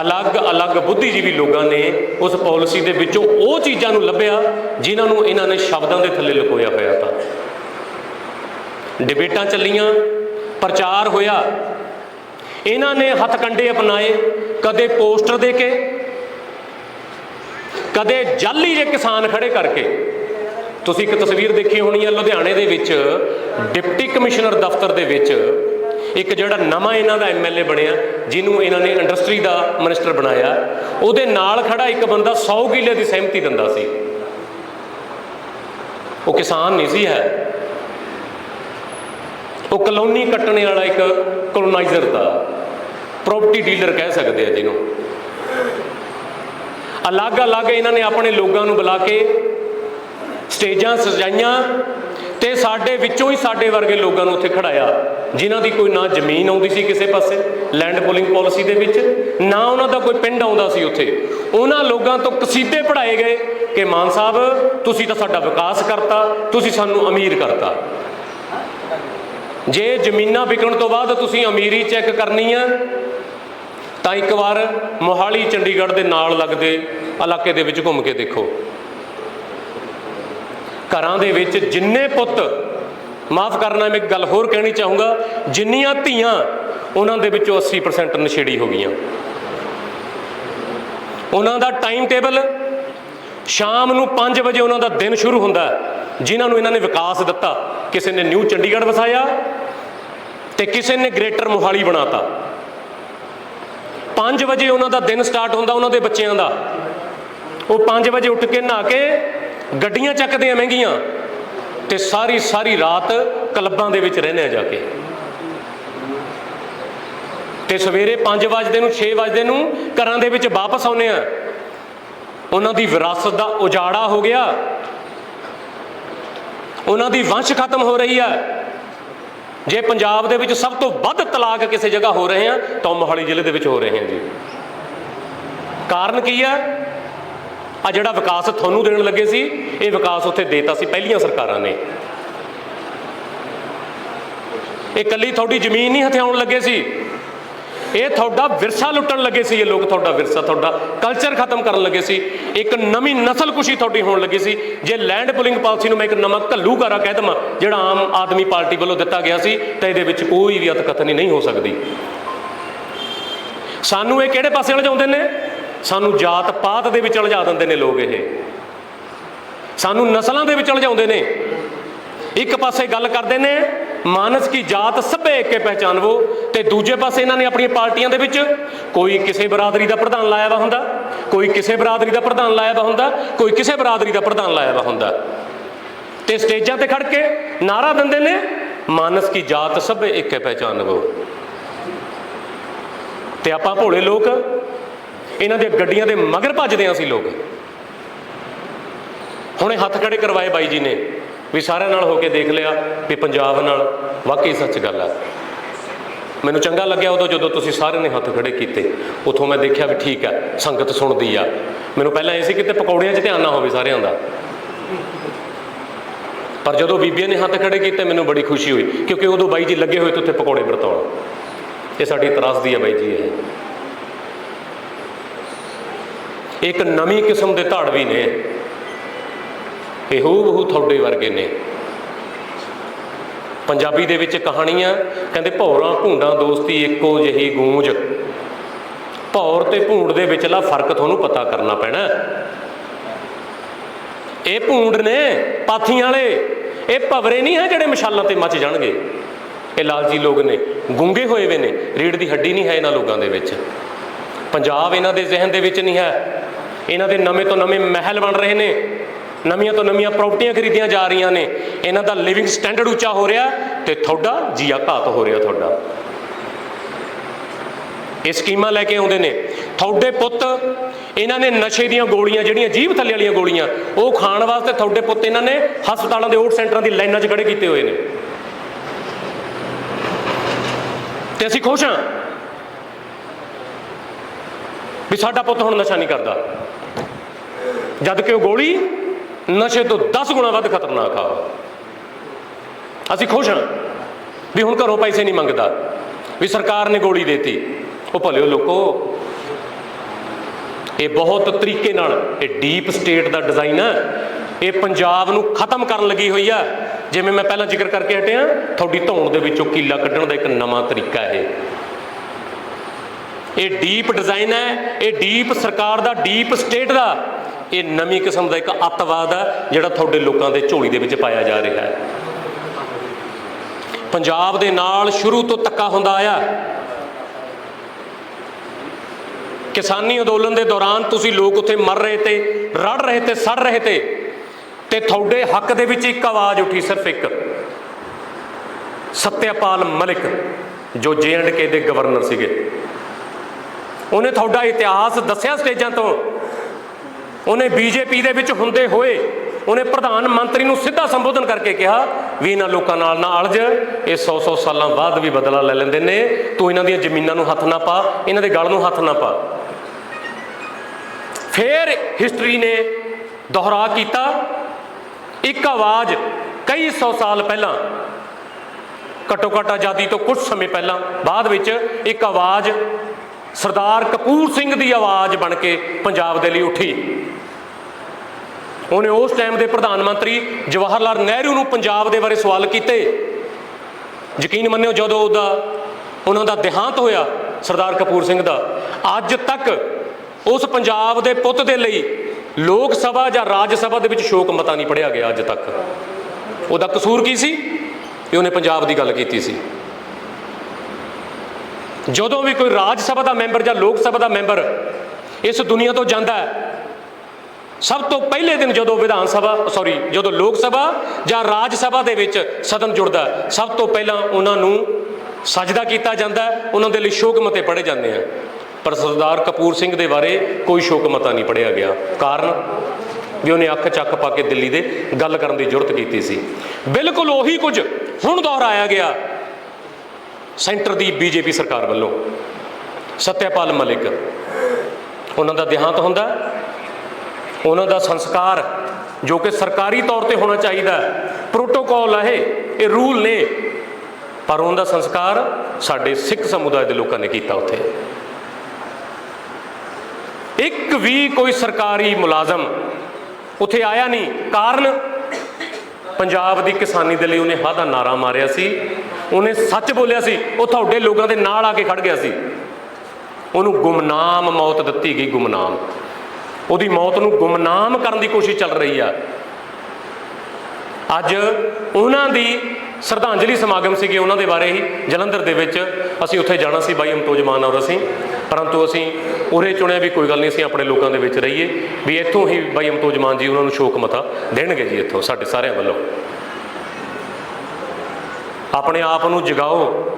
ਅਲੱਗ-ਅਲੱਗ ਬੁੱਧੀਜੀਵੀ ਲੋਕਾਂ ਨੇ ਉਸ ਪਾਲਿਸੀ ਦੇ ਵਿੱਚੋਂ ਉਹ ਚੀਜ਼ਾਂ ਨੂੰ ਲੱਭਿਆ ਜਿਨ੍ਹਾਂ ਨੂੰ ਇਹਨਾਂ ਨੇ ਸ਼ਬਦਾਂ ਦੇ ਥੱਲੇ ਲੁਕੋਇਆ ਹੋਇਆ ਤਾਂ। ਡਿਬੇਟਾਂ ਚੱਲੀਆਂ, ਪ੍ਰਚਾਰ ਹੋਇਆ ਇਹਨਾਂ ਨੇ ਹੱਥਕੰਡੇ ਅਪਣਾਏ, ਕਦੇ ਪੋਸਟਰ ਦੇ ਕੇ, ਕਦੇ ਜਾਲੀ ਜੇ ਕਿਸਾਨ ਖੜੇ ਕਰਕੇ। ਤੁਸੀਂ ਇੱਕ ਤਸਵੀਰ ਦੇਖੀ ਹੋਣੀ ਹੈ ਲੁਧਿਆਣੇ ਦੇ ਵਿੱਚ, ਡਿਪਟੀ ਕਮਿਸ਼ਨਰ ਦਫ਼ਤਰ ਦੇ ਵਿੱਚ। ਇੱਕ ਜਿਹੜਾ ਨਵਾਂ ਇਹਨਾਂ ਦਾ ਐਮਐਲਏ ਬਣਿਆ, ਜਿਹਨੂੰ ਇਹਨਾਂ ਨੇ ਇੰਡਸਟਰੀ ਦਾ ਮਿਨਿਸਟਰ ਬਣਾਇਆ। ਉਹਦੇ ਨਾਲ ਖੜਾ ਇੱਕ ਬੰਦਾ 100 ਕਿੱਲੇ ਦੀ ਸਹਿਮਤੀ ਦਿੰਦਾ ਸੀ। ਉਹ ਕਿਸਾਨ ਨਹੀਂ ਸੀ ਹੈ। ਉਹ ਕਲੋਨੀ ਕੱਟਣੇ ਵਾਲਾ ਇੱਕ ਕਲੋਨਾਈਜ਼ਰ ਦਾ ਪ੍ਰਾਪਰਟੀ ਡੀਲਰ ਕਹਿ ਸਕਦੇ ਆ ਜਿਹਨੂੰ। ਅਲੱਗ-ਅਲੱਗ ਇਹਨਾਂ ਨੇ ਆਪਣੇ ਲੋਕਾਂ ਨੂੰ ਬੁਲਾ ਕੇ ਸਟੇਜਾਂ ਸਜਾਈਆਂ ਤੇ ਸਾਡੇ ਵਿੱਚੋਂ ਹੀ ਸਾਡੇ ਵਰਗੇ ਲੋਕਾਂ ਨੂੰ ਉੱਥੇ ਖੜਾਇਆ, ਜਿਨ੍ਹਾਂ ਦੀ ਕੋਈ ਨਾ ਜ਼ਮੀਨ ਆਉਂਦੀ ਸੀ ਕਿਸੇ ਪਾਸੇ ਲੈਂਡ ਪੋਲਿੰਗ ਪਾਲਿਸੀ ਦੇ ਵਿੱਚ, ਨਾ ਉਹਨਾਂ ਦਾ ਕੋਈ ਪਿੰਡ ਆਉਂਦਾ ਸੀ ਉੱਥੇ। ਉਹਨਾਂ ਲੋਕਾਂ ਤੋਂ ਕਸੀਦੇ ਪੜਾਏ ਗਏ ਕਿ ਮਾਨ ਸਾਹਿਬ, ਤੁਸੀਂ ਤਾਂ ਸਾਡਾ ਵਿਕਾਸ ਕਰਤਾ, ਤੁਸੀਂ ਸਾਨੂੰ ਅਮੀਰ ਕਰਤਾ। ਜੇ ਜ਼ਮੀਨਾਂ ਵਿਕਣ ਤੋਂ ਬਾਅਦ ਤੁਸੀਂ ਅਮੀਰੀ ਚੈੱਕ ਕਰਨੀ ਆ ਤਾਂ ਇੱਕ ਵਾਰ ਮੋਹਾਲੀ, ਚੰਡੀਗੜ੍ਹ ਦੇ ਨਾਲ ਲੱਗਦੇ ਇਲਾਕੇ ਦੇ ਵਿੱਚ ਘੁੰਮ ਕੇ ਦੇਖੋ। ਘਰਾਂ ਦੇ ਵਿੱਚ ਜਿੰਨੇ ਪੁੱਤ, ਮਾਫ ਕਰਨਾ, ਮੈਂ ਇੱਕ ਗੱਲ ਹੋਰ ਕਹਿਣੀ ਚਾਹੂੰਗਾ, ਜਿੰਨੀਆਂ ਧੀਆਂ, ਉਹਨਾਂ ਦੇ ਵਿੱਚੋਂ 80% ਨਸ਼ੇੜੀ ਹੋ ਗਈਆਂ। ਉਹਨਾਂ ਦਾ ਟਾਈਮ ਟੇਬਲ ਸ਼ਾਮ ਨੂੰ 5 ਵਜੇ ਉਹਨਾਂ ਦਾ ਦਿਨ ਸ਼ੁਰੂ ਹੁੰਦਾ। ਹੈ ਜਿਨ੍ਹਾਂ ਨੂੰ ਇਹਨਾਂ ਨੇ ਵਿਕਾਸ ਦਿੱਤਾ, ਕਿਸੇ ਨੇ ਨਿਊ ਚੰਡੀਗੜ੍ਹ ਵਸਾਇਆ ਤੇ ਕਿਸੇ ਨੇ ਗ੍ਰੇਟਰ ਮੋਹਾਲੀ ਬਣਾਤਾ। 5 ਵਜੇ ਉਹਨਾਂ ਦਾ ਦਿਨ ਸਟਾਰਟ ਹੁੰਦਾ ਉਹਨਾਂ ਦੇ ਬੱਚਿਆਂ ਦਾ। ਉਹ 5 ਵਜੇ ਉੱਠ ਕੇ ਨਹਾ ਕੇ ਗੱਡੀਆਂ ਚੱਕਦੇ ਆ ਮਹਿੰਗੀਆਂ ਤੇ ਸਾਰੀ ਸਾਰੀ ਰਾਤ ਕਲੱਬਾਂ ਦੇ ਵਿੱਚ ਰਹਿੰਦੇ ਆ ਜਾ ਕੇ। ਤੇ ਸਵੇਰੇ 5 ਵਜੇ ਨੂੰ 6 ਵਜੇ ਨੂੰ ਘਰਾਂ ਦੇ ਵਿੱਚ ਵਾਪਸ ਆਉਂਦੇ ਆ। ਉਹਨਾਂ ਦੀ ਵਿਰਾਸਤ ਦਾ ਉਜਾੜਾ ਹੋ ਗਿਆ। ਉਹਨਾਂ ਦੀ ਵੰਸ਼ ਖਤਮ ਹੋ ਰਹੀ ਹੈ। ਜੇ ਪੰਜਾਬ ਦੇ ਵਿੱਚ ਸਭ ਤੋਂ ਵੱਧ ਤਲਾਕ ਕਿਸੇ ਜਗ੍ਹਾ ਹੋ ਰਹੇ ਆ, ਤਾਂ ਉਹ ਮੋਹਾਲੀ ਜ਼ਿਲ੍ਹੇ ਦੇ ਵਿੱਚ ਹੋ ਰਹੇ ਆ ਜੀ। ਕਾਰਨ ਕੀ ਹੈ? ਆ ਜਿਹੜਾ ਵਿਕਾਸ ਤੁਹਾਨੂੰ ਦੇਣ ਲੱਗੇ ਸੀ, ਇਹ ਵਿਕਾਸ ਉੱਥੇ ਦੇਤਾ ਸੀ ਪਹਿਲੀਆਂ ਸਰਕਾਰਾਂ ਨੇ। ਇਹ ਕੱਲੀ ਤੁਹਾਡੀ ਜ਼ਮੀਨ ਨਹੀਂ ਹਥਿਆਉਣ ਲੱਗੇ ਸੀ। ਇਹ ਤੁਹਾਡਾ ਵਿਰਸਾ ਲੁੱਟਣ ਲੱਗੇ ਸੀ, ਇਹ ਲੋਕ ਤੁਹਾਡਾ ਵਿਰਸਾ, ਤੁਹਾਡਾ ਕਲਚਰ ਖਤਮ ਕਰਨ ਲੱਗੇ ਸੀ। ਇੱਕ ਨਵੀਂ ਨਸਲ ਕੁਸ਼ੀ ਤੁਹਾਡੀ ਹੋਣ ਲੱਗੀ ਸੀ। ਜੇ ਲੈਂਡ ਪੁਲਿੰਗ ਪਾਲਿਸੀ ਨੂੰ ਮੈਂ ਇੱਕ ਨਵਾਂ ਘੱਲੂਘਾਰਾ ਕਹਿ ਦਵਾਂ, ਜਿਹੜਾ ਆਮ ਆਦਮੀ ਪਾਰਟੀ ਵੱਲੋਂ ਦਿੱਤਾ ਗਿਆ ਸੀ, ਤਾਂ ਇਹਦੇ ਵਿੱਚ ਕੋਈ ਵੀ ਅਤਕਥਨੀ ਨਹੀਂ ਹੋ ਸਕਦੀ। ਸਾਨੂੰ ਇਹ ਕਿਹੜੇ ਪਾਸੇ ਉਲਝਾਉਂਦੇ ਨੇ? ਸਾਨੂੰ ਜਾਤ ਪਾਤ ਦੇ ਵਿੱਚ ਉਲਝਾ ਦਿੰਦੇ ਨੇ ਲੋਕ ਇਹ। ਸਾਨੂੰ ਨਸਲਾਂ ਦੇ ਵਿੱਚ ਉਲਝਾਉਂਦੇ ਨੇ। ਇੱਕ ਪਾਸੇ ਗੱਲ ਕਰਦੇ ਨੇ ਮਾਨਸ ਕੀ ਜਾਤ ਸਭੇ ਏਕੇ ਪਹਿਚਾਨਵੋ ਤੇ ਦੂਜੇ ਪਾਸੇ ਇਹਨਾਂ ਨੇ ਆਪਣੀਆਂ ਪਾਰਟੀਆਂ ਦੇ ਵਿੱਚ ਕੋਈ ਕਿਸੇ ਬਰਾਦਰੀ ਦਾ ਪ੍ਰਧਾਨ ਲਾਇਆ ਵਾ ਹੁੰਦਾ, ਕੋਈ ਕਿਸੇ ਬਰਾਦਰੀ ਦਾ ਪ੍ਰਧਾਨ ਲਾਇਆ ਵਾ ਹੁੰਦਾ, ਕੋਈ ਕਿਸੇ ਬਰਾਦਰੀ ਦਾ ਪ੍ਰਧਾਨ ਲਾਇਆ ਵਾ ਹੁੰਦਾ। ਤੇ ਸਟੇਜਾਂ ਤੇ ਖੜ ਕੇ ਨਾਰਾ ਦਿੰਦੇ ਨੇ, ਮਾਨਸ ਕੀ ਜਾਤ ਸਭ ਇੱਕ ਹੈ ਪਹਿਚਾਨਵੋ। ਤੇ ਆਪਾਂ ਭੋਲੇ ਲੋਕ, ਇਹਨਾਂ ਦੇ ਗੱਡੀਆਂ ਦੇ ਮਗਰ ਭੱਜਦੇ ਆਂ ਅਸੀਂ ਲੋਕ। ਹੁਣੇ ਹੱਥ ਖੜੇ ਕਰਵਾਏ ਬਾਈ ਜੀ ਨੇ। ਵੀ ਸਾਰਿਆਂ ਨਾਲ ਹੋ ਕੇ ਦੇਖ ਲਿਆ ਵੀ ਪੰਜਾਬ ਨਾਲ ਵਾਕਈ ਸੱਚ ਗੱਲ ਆ। ਮੈਨੂੰ ਚੰਗਾ ਲੱਗਿਆ ਉਦੋਂ ਜਦੋਂ ਤੁਸੀਂ ਸਾਰਿਆਂ ਨੇ ਹੱਥ ਖੜੇ ਕੀਤੇ। ਉਥੋਂ ਮੈਂ ਦੇਖਿਆ ਵੀ ਠੀਕ ਆ, ਸੰਗਤ ਸੁਣਦੀ ਆ। ਮੈਨੂੰ ਪਹਿਲਾਂ ਇਹ ਸੀ ਕਿਤੇ ਪਕੌੜਿਆਂ 'ਚ ਧਿਆਨ ਨਾ ਹੋਵੇ ਸਾਰਿਆਂ ਦਾ। ਪਰ ਜਦੋਂ ਬੀਬੀਆਂ ਨੇ ਹੱਥ ਖੜੇ ਕੀਤੇ, ਮੈਨੂੰ ਬੜੀ ਖੁਸ਼ੀ ਹੋਈ, ਕਿਉਂਕਿ ਉਦੋਂ ਬਾਈ ਜੀ ਲੱਗੇ ਹੋਏ ਤੇ ਉੱਥੇ ਪਕੌੜੇ ਵਰਤਾਉਣ। ਇਹ ਸਾਡੀ ਤਰਾਸਦੀ ਹੈ ਬਾਈ ਜੀ ਇਹ। ਇੱਕ ਨਵੀਂ ਕਿਸਮ ਦੇ ਧਾੜਵੀ ਨੇ। ਇਹ ਹੂ ਬਹੂ ਤੁਹਾਡੇ ਵਰਗੇ ਨੇ। ਪੰਜਾਬੀ ਦੇ ਵਿੱਚ ਕਹਾਣੀਆਂ, ਕਹਿੰਦੇ ਭੌਰਾਂ, ਭੂੰਡਾਂ ਦੋਸਤੀ ਇੱਕੋ ਜਿਹੀ ਗੂੰਜ। ਭੌਰ ਤੇ ਭੂੰਡ ਦੇ ਵਿਚਲਾ ਫ਼ਰਕ ਤੁਹਾਨੂੰ ਪਤਾ ਕਰਨਾ ਪੈਣਾ। ਇਹ ਭੂੰਡ ਨੇ ਪਾਥੀਆਂ ਵਾਲੇ। ਇਹ ਭਵਰੇ ਨਹੀਂ ਹੈ ਜਿਹੜੇ ਮਸ਼ਾਲਾਂ ਤੇ ਮੱਚ ਜਾਣਗੇ। ਇਹ ਲਾਲਚੀ ਲੋਕ ਨੇ, ਗੁੰਗੇ ਹੋਏ ਵੇ ਨੇ, ਰੀੜ ਦੀ ਹੱਡੀ ਨਹੀਂ ਹੈ ਇਹਨਾਂ ਲੋਕਾਂ ਦੇ ਵਿੱਚ। ਪੰਜਾਬ ਇਹਨਾਂ ਦੇ ਜ਼ਿਹਨ ਦੇ ਵਿੱਚ ਨਹੀਂ ਹੈ। ਇਹਨਾਂ ਦੇ ਨਵੇਂ ਤੋਂ ਨਵੇਂ ਮਹਿਲ ਬਣ ਰਹੇ ਨੇ। ਨਵੀਆਂ ਤੋਂ ਨਵੀਆਂ ਪ੍ਰਾਪਰਟੀਆਂ ਖਰੀਦੀਆਂ ਜਾ ਰਹੀਆਂ ਨੇ। ਇਹਨਾਂ ਦਾ ਲਿਵਿੰਗ ਸਟੈਂਡਰਡ ਉੱਚਾ ਹੋ ਰਿਹਾ ਤੇ ਤੁਹਾਡਾ ਜੀਆ ਘਾਤ ਹੋ ਰਿਹਾ ਤੁਹਾਡਾ। ਇਹ ਸਕੀਮਾਂ ਲੈ ਕੇ ਆਉਂਦੇ ਨੇ। ਤੁਹਾਡੇ ਪੁੱਤ, ਇਹਨਾਂ ਨੇ ਨਸ਼ੇ ਦੀਆਂ ਗੋਲੀਆਂ, ਜਿਹੜੀਆਂ ਜੀਭ ਥੱਲੇ ਵਾਲੀਆਂ ਗੋਲੀਆਂ, ਉਹ ਖਾਣ ਵਾਸਤੇ ਤੁਹਾਡੇ ਪੁੱਤ ਇਹਨਾਂ ਨੇ ਹਸਪਤਾਲਾਂ ਦੇ ਓਟ ਸੈਂਟਰਾਂ ਦੀ ਲਾਈਨਾਂ 'ਚ ਖੜੇ ਕੀਤੇ ਹੋਏ ਨੇ। ਤੇ ਅਸੀਂ ਖੁਸ਼ ਹਾਂ ਵੀ ਸਾਡਾ ਪੁੱਤ ਹੁਣ ਨਸ਼ਾ ਨਹੀਂ ਕਰਦਾ। ਜਦ ਕਿ ਉਹ ਗੋਲੀ ਨਸ਼ੇ ਤੋਂ 10 ਗੁਣਾ ਵੱਧ ਖਤਰਨਾਕ ਆ। ਅਸੀਂ ਖੁਸ਼ ਹਾਂ ਵੀ ਹੁਣ ਘਰੋਂ ਪੈਸੇ ਨਹੀਂ ਮੰਗਦਾ, ਵੀ ਸਰਕਾਰ ਨੇ ਗੋਲੀ ਦੇਤੀ। ਉਹ ਭਲਿਓ ਲੋਕੋ, ਇਹ ਬਹੁਤ ਤਰੀਕੇ ਨਾਲ, ਇਹ ਡੀਪ ਸਟੇਟ ਦਾ ਡਿਜ਼ਾਈਨ ਹੈ ਇਹ ਪੰਜਾਬ ਨੂੰ ਖਤਮ ਕਰਨ ਲੱਗੀ ਹੋਈ ਆ। ਜਿਵੇਂ ਮੈਂ ਪਹਿਲਾਂ ਜ਼ਿਕਰ ਕਰਕੇ ਹਟਿਆ, ਤੁਹਾਡੀ ਧੌਣ ਦੇ ਵਿੱਚੋਂ ਕੀਲਾ ਕੱਢਣ ਦਾ ਇੱਕ ਨਵਾਂ ਤਰੀਕਾ ਇਹ। ਇਹ ਡੀਪ ਡਿਜ਼ਾਈਨ ਹੈ, ਇਹ ਡੀਪ ਸਰਕਾਰ ਦਾ, ਡੀਪ ਸਟੇਟ ਦਾ। ਇਹ ਨਵੀਂ ਕਿਸਮ ਦਾ ਇੱਕ ਅੱਤਵਾਦ ਹੈ, ਜਿਹੜਾ ਤੁਹਾਡੇ ਲੋਕਾਂ ਦੇ ਝੋਲੀ ਦੇ ਵਿੱਚ ਪਾਇਆ ਜਾ ਰਿਹਾ ਹੈ। ਪੰਜਾਬ ਦੇ ਨਾਲ ਸ਼ੁਰੂ ਤੋਂ ਧੱਕਾ ਹੁੰਦਾ ਆਇਆ। ਕਿਸਾਨੀ ਅੰਦੋਲਨ ਦੇ ਦੌਰਾਨ ਤੁਸੀਂ ਲੋਕ ਉੱਥੇ ਮਰ ਰਹੇ ਤੇ, ਰੜ ਰਹੇ ਤੇ, ਸੜ ਰਹੇ ਤੇ ਤੇ ਤੁਹਾਡੇ ਹੱਕ ਦੇ ਵਿੱਚ ਇੱਕ ਆਵਾਜ਼ ਉੱਠੀ ਸਿਰਫ ਇੱਕ। ਸਤਿਆਪਾਲ ਮਲਿਕ, ਜੋ ਕੇ ਦੇ ਗਵਰਨਰ ਸੀਗੇ। ਉਹਨੇ ਤੁਹਾਡਾ ਇਤਿਹਾਸ ਦੱਸਿਆ ਸਟੇਜਾਂ ਤੋਂ। ਉਹਨੇ ਬੀਜੇਪੀ ਦੇ ਵਿੱਚ ਹੁੰਦੇ ਹੋਏ ਉਹਨੇ ਪ੍ਰਧਾਨ ਮੰਤਰੀ ਨੂੰ ਸਿੱਧਾ ਸੰਬੋਧਨ ਕਰਕੇ ਕਿਹਾ ਵੀ ਇਹਨਾਂ ਲੋਕਾਂ ਨਾਲ ਨਾ ਅਲਝ, ਇਹ 100-100 ਸਾਲਾਂ ਬਾਅਦ ਵੀ ਬਦਲਾ ਲੈ ਲੈਂਦੇ ਨੇ, ਤੂੰ ਇਹਨਾਂ ਦੀਆਂ ਜ਼ਮੀਨਾਂ ਨੂੰ ਹੱਥ ਨਾ ਪਾ, ਇਹਨਾਂ ਦੇ ਗਲ ਨੂੰ ਹੱਥ ਨਾ ਪਾ। ਫੇਰ ਹਿਸਟਰੀ ਨੇ ਦੁਹਰਾ ਕੀਤਾ, ਇੱਕ ਆਵਾਜ਼ ਕਈ 100 ਸਾਲ ਪਹਿਲਾਂ, ਘੱਟੋ ਘੱਟ ਆਜ਼ਾਦੀ ਤੋਂ ਕੁਝ ਸਮੇਂ ਪਹਿਲਾਂ, ਬਾਅਦ ਵਿੱਚ ਇੱਕ ਆਵਾਜ਼ ਸਰਦਾਰ ਕਪੂਰ ਸਿੰਘ ਦੀ ਆਵਾਜ਼ ਬਣ ਕੇ ਪੰਜਾਬ ਦੇ ਲਈ ਉੱਠੀ। ਉਹਨੇ ਉਸ ਟਾਈਮ ਦੇ ਪ੍ਰਧਾਨ ਮੰਤਰੀ ਜਵਾਹਰ ਲਾਲ ਨਹਿਰੂ ਨੂੰ ਪੰਜਾਬ ਦੇ ਬਾਰੇ ਸਵਾਲ ਕੀਤੇ। ਯਕੀਨ ਮੰਨਿਓ ਜਦੋਂ ਉਹਦਾ, ਉਹਨਾਂ ਦਾ ਦੇਹਾਂਤ ਹੋਇਆ ਸਰਦਾਰ ਕਪੂਰ ਸਿੰਘ ਦਾ, ਅੱਜ ਤੱਕ ਉਸ ਪੰਜਾਬ ਦੇ ਪੁੱਤ ਦੇ ਲਈ ਲੋਕ ਸਭਾ ਜਾਂ ਰਾਜ ਸਭਾ ਦੇ ਵਿੱਚ ਸ਼ੋਕ ਮਤਾ ਨਹੀਂ ਪੜਿਆ ਗਿਆ ਅੱਜ ਤੱਕ। ਉਹਦਾ ਕਸੂਰ ਕੀ ਸੀ? ਕਿ ਉਹਨੇ ਪੰਜਾਬ ਦੀ ਗੱਲ ਕੀਤੀ ਸੀ। ਜਦੋਂ ਵੀ ਕੋਈ ਰਾਜ ਸਭਾ ਦਾ ਮੈਂਬਰ ਜਾਂ ਲੋਕ ਸਭਾ ਦਾ ਮੈਂਬਰ ਇਸ ਦੁਨੀਆ ਤੋਂ ਜਾਂਦਾ ਹੈ ਸਭ ਤੋਂ ਪਹਿਲੇ ਦਿਨ ਜਦੋਂ ਵਿਧਾਨ ਸਭਾ ਸੌਰੀ ਜਦੋਂ ਲੋਕ ਸਭਾ ਜਾਂ ਰਾਜ ਸਭਾ ਦੇ ਵਿੱਚ ਸਦਨ ਜੁੜਦਾ, ਸਭ ਤੋਂ ਪਹਿਲਾਂ ਉਹਨਾਂ ਨੂੰ ਸਜਦਾ ਕੀਤਾ ਜਾਂਦਾ ਉਹਨਾਂ ਦੇ ਲਈ ਸ਼ੋਕ ਮਤੇ ਪੜੇ ਜਾਂਦੇ ਆ। ਪਰ ਸਰਦਾਰ ਕਪੂਰ ਸਿੰਘ ਦੇ ਬਾਰੇ ਕੋਈ ਸ਼ੋਕ ਮਤਾ ਨਹੀਂ ਪੜਿਆ ਗਿਆ। ਕਾਰਨ? ਵੀ ਉਹਨੇ ਅੱਖ ਚੱਕ ਪਾ ਕੇ ਦਿੱਲੀ ਦੇ ਗੱਲ ਕਰਨ ਦੀ ਜ਼ਰੂਰਤ ਕੀਤੀ ਸੀ। ਬਿਲਕੁਲ ਉਹੀ ਕੁਝ ਹੁਣ ਦੁਹਰਾਇਆ ਗਿਆ ਸੈਂਟਰ ਦੀ ਬੀਜੇਪੀ ਸਰਕਾਰ ਵੱਲੋਂ। ਸਤਿਆਪਾਲ ਮਲਿਕ, ਉਹਨਾਂ ਦਾ ਦੇਹਾਂਤ ਹੁੰਦਾ ਉਹਨਾਂ ਦਾ ਸੰਸਕਾਰ ਜੋ ਕਿ ਸਰਕਾਰੀ ਤੌਰ ਤੇ ਹੋਣਾ ਚਾਹੀਦਾ ਪ੍ਰੋਟੋਕਾਲ ਹੈ ਇਹ ਰੂਲ ਨੇ। ਪਰ ਉਹਨਾਂ ਦਾ ਸੰਸਕਾਰ ਸਾਡੇ ਸਿੱਖ ਸਮੁਦਾਇ ਦੇ ਲੋਕਾਂ ਨੇ ਕੀਤਾ ਉੱਥੇ। ਇੱਕ ਵੀ ਕੋਈ ਸਰਕਾਰੀ ਮੁਲਾਜ਼ਮ ਉੱਥੇ ਆਇਆ ਨਹੀਂ, ਕਾਰਨ ਪੰਜਾਬ ਦੀ ਕਿਸਾਨੀ ਦੇ ਲਈ ਉਹਨੇ ਹਾਂ ਦਾ ਨਾਰਾ ਮਾਰਿਆ ਸੀ। ਉਹਨੇ ਸੱਚ ਬੋਲਿਆ ਸੀ, ਉਹ ਤੁਹਾਡੇ ਲੋਕਾਂ ਦੇ ਨਾਲ ਆ ਕੇ ਖੜ ਗਿਆ ਸੀ। ਉਹਨੂੰ ਗੁਮਨਾਮ ਮੌਤ ਦਿੱਤੀ ਗਈ, ਗੁਮਨਾਮ। ਉਹਦੀ ਮੌਤ ਨੂੰ ਗੁਮਨਾਮ ਕਰਨ ਦੀ ਕੋਸ਼ਿਸ਼ ਚੱਲ ਰਹੀ ਆ। ਅੱਜ ਉਹਨਾਂ ਦੀ ਸ਼ਰਧਾਂਜਲੀ ਸਮਾਗਮ ਸੀਗੇ ਉਹਨਾਂ ਦੇ ਬਾਰੇ ਹੀ, ਜਲੰਧਰ ਦੇ ਵਿੱਚ। ਅਸੀਂ ਉੱਥੇ ਜਾਣਾ ਸੀ ਬਾਈ ਅਮਤੋਜ ਮਾਨ ਔਰ ਅਸੀਂ। ਪਰੰਤੂ ਅਸੀਂ ਉਰੇ ਚੁਣਿਆ ਵੀ ਕੋਈ ਗੱਲ ਨਹੀਂ, ਅਸੀਂ ਆਪਣੇ ਲੋਕਾਂ ਦੇ ਵਿੱਚ ਰਹੀਏ। ਵੀ ਇੱਥੋਂ ਹੀ ਬਾਈ ਅਮਤੋਜ ਮਾਨ ਜੀ ਉਹਨਾਂ ਨੂੰ ਸ਼ੋਕ ਮਤਾ ਦੇਣਗੇ ਜੀ ਇੱਥੋਂ ਸਾਡੇ ਸਾਰਿਆਂ ਵੱਲੋਂ। ਆਪਣੇ ਆਪ ਨੂੰ ਜਗਾਓ।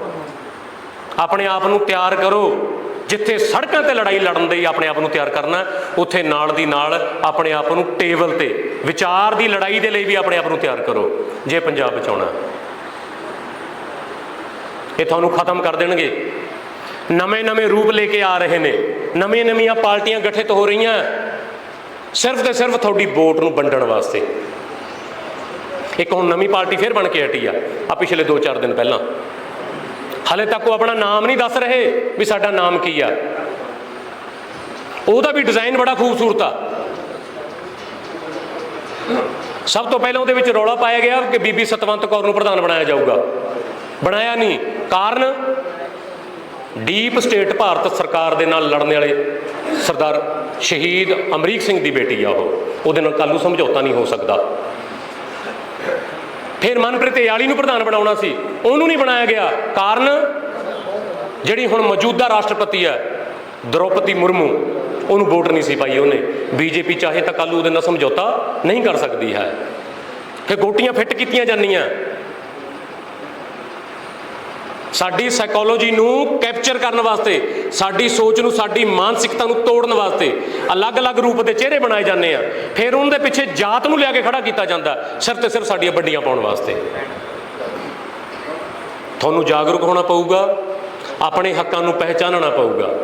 ਆਪਣੇ ਆਪ ਨੂੰ ਤਿਆਰ ਕਰੋ। ਜਿੱਥੇ ਸੜਕਾਂ ਤੇ ਲੜਾਈ ਲੜਨ ਦੇ ਆਪਣੇ ਆਪ ਨੂੰ ਤਿਆਰ ਕਰਨਾ, ਉੱਥੇ ਨਾਲ ਦੀ ਨਾਲ ਆਪਣੇ ਆਪ ਨੂੰ ਟੇਬਲ ਤੇ, ਵਿਚਾਰ ਦੀ ਲੜਾਈ ਦੇ ਲਈ ਵੀ ਆਪਣੇ ਆਪ ਨੂੰ ਤਿਆਰ ਕਰੋ, ਜੇ ਪੰਜਾਬ ਬਚਾਉਣਾ ਇਹ ਤੁਹਾਨੂੰ ਖਤਮ ਕਰ ਦੇਣਗੇ। ਨਵੇਂ-ਨਵੇਂ ਰੂਪ ਲੈ ਕੇ ਆ ਰਹੇ ਨੇ। ਨਵੀਆਂ-ਨਵੀਆਂ ਪਾਰਟੀਆਂ ਗਠਿਤ ਹੋ ਰਹੀਆਂ। ਸਿਰਫ ਤੇ ਸਿਰਫ ਤੁਹਾਡੀ ਵੋਟ ਨੂੰ ਵੰਡਣ ਵਾਸਤੇ। ਇੱਕ ਹੁਣ ਨਵੀਂ ਪਾਰਟੀ ਫੇਰ ਬਣ ਕੇ ਹਟੀ ਆ ਆ ਪਿਛਲੇ 2-4 ਦਿਨ ਪਹਿਲਾਂ। ਹਲੇ ਤੱਕ ਉਹ ਆਪਣਾ ਨਾਮ ਨਹੀਂ ਦੱਸ ਰਹੇ ਵੀ ਸਾਡਾ ਨਾਮ ਕੀ ਆ। ਉਹਦਾ ਵੀ ਡਿਜ਼ਾਈਨ ਬੜਾ ਖੂਬਸੂਰਤ ਆ। ਸਭ ਤੋਂ ਪਹਿਲਾਂ ਉਹਦੇ ਵਿੱਚ ਰੌਲਾ ਪਾਇਆ ਗਿਆ ਕਿ ਬੀਬੀ ਸਤਵੰਤ ਕੌਰ ਨੂੰ ਪ੍ਰਧਾਨ ਬਣਾਇਆ ਜਾਊਗਾ। ਬਣਾਇਆ ਨਹੀਂ, ਕਾਰਨ ਡੀਪ ਸਟੇਟ ਭਾਰਤ ਸਰਕਾਰ ਦੇ ਨਾਲ ਲੜਨ ਵਾਲੇ ਸਰਦਾਰ ਸ਼ਹੀਦ ਅਮਰੀਕ ਸਿੰਘ ਦੀ ਬੇਟੀ ਆ ਉਹ। ਉਹਦੇ ਨਾਲ ਕੱਲ੍ਹ ਨੂੰ ਸਮਝੌਤਾ ਨਹੀਂ ਹੋ ਸਕਦਾ। ਫਿਰ ਮਨਪ੍ਰੀਤ ਯਾਲੀ ਨੂੰ ਪ੍ਰਧਾਨ ਬਣਾਉਣਾ ਸੀ। ਉਹਨੂੰ ਨਹੀਂ ਬਣਾਇਆ ਗਿਆ। ਕਾਰਨ ਜਿਹੜੀ ਹੁਣ ਮੌਜੂਦਾ ਰਾਸ਼ਟਰਪਤੀ ਹੈ, ਦ੍ਰੋਪਦੀ ਮੁਰਮੂ, ਉਹਨੂੰ ਵੋਟ ਨਹੀਂ ਸੀ ਪਾਈ ਉਹਨੇ। ਬੀਜੇਪੀ ਚਾਹੇ ਤਾਂ ਕੱਲ੍ਹ ਉਹਦੇ ਨਾਲ ਸਮਝੌਤਾ ਨਹੀਂ ਕਰ ਸਕਦੀ ਹੈ। ਫਿਰ ਗੋਟੀਆਂ ਫਿੱਟ ਕੀਤੀਆਂ ਜਾਂਦੀਆਂ। ਸਾਡੀ ਸਾਈਕੋਲੋਜੀ ਨੂੰ ਕੈਪਚਰ ਕਰਨ ਵਾਸਤੇ, ਸਾਡੀ ਸੋਚ ਨੂੰ, ਸਾਡੀ ਮਾਨਸਿਕਤਾ ਨੂੰ ਤੋੜਨ ਵਾਸਤੇ ਅਲੱਗ-ਅਲੱਗ ਰੂਪ ਦੇ ਚਿਹਰੇ ਬਣਾਏ ਜਾਂਦੇ ਆ। ਫਿਰ ਉਹਨਾਂ ਦੇ ਪਿੱਛੇ ਜਾਤ ਨੂੰ ਲਿਆ ਕੇ ਖੜਾ ਕੀਤਾ ਜਾਂਦਾ ਸਿਰਫ ਤੇ ਸਿਰਫ ਸਾਡੀਆਂ ਵੱਡੀਆਂ ਪਾਉਣ ਵਾਸਤੇ। ਤੁਹਾਨੂੰ ਜਾਗਰੂਕ ਹੋਣਾ ਪਊਗਾ, ਆਪਣੇ ਹੱਕਾਂ ਨੂੰ ਪਹਿਚਾਨਣਾ ਪਊਗਾ।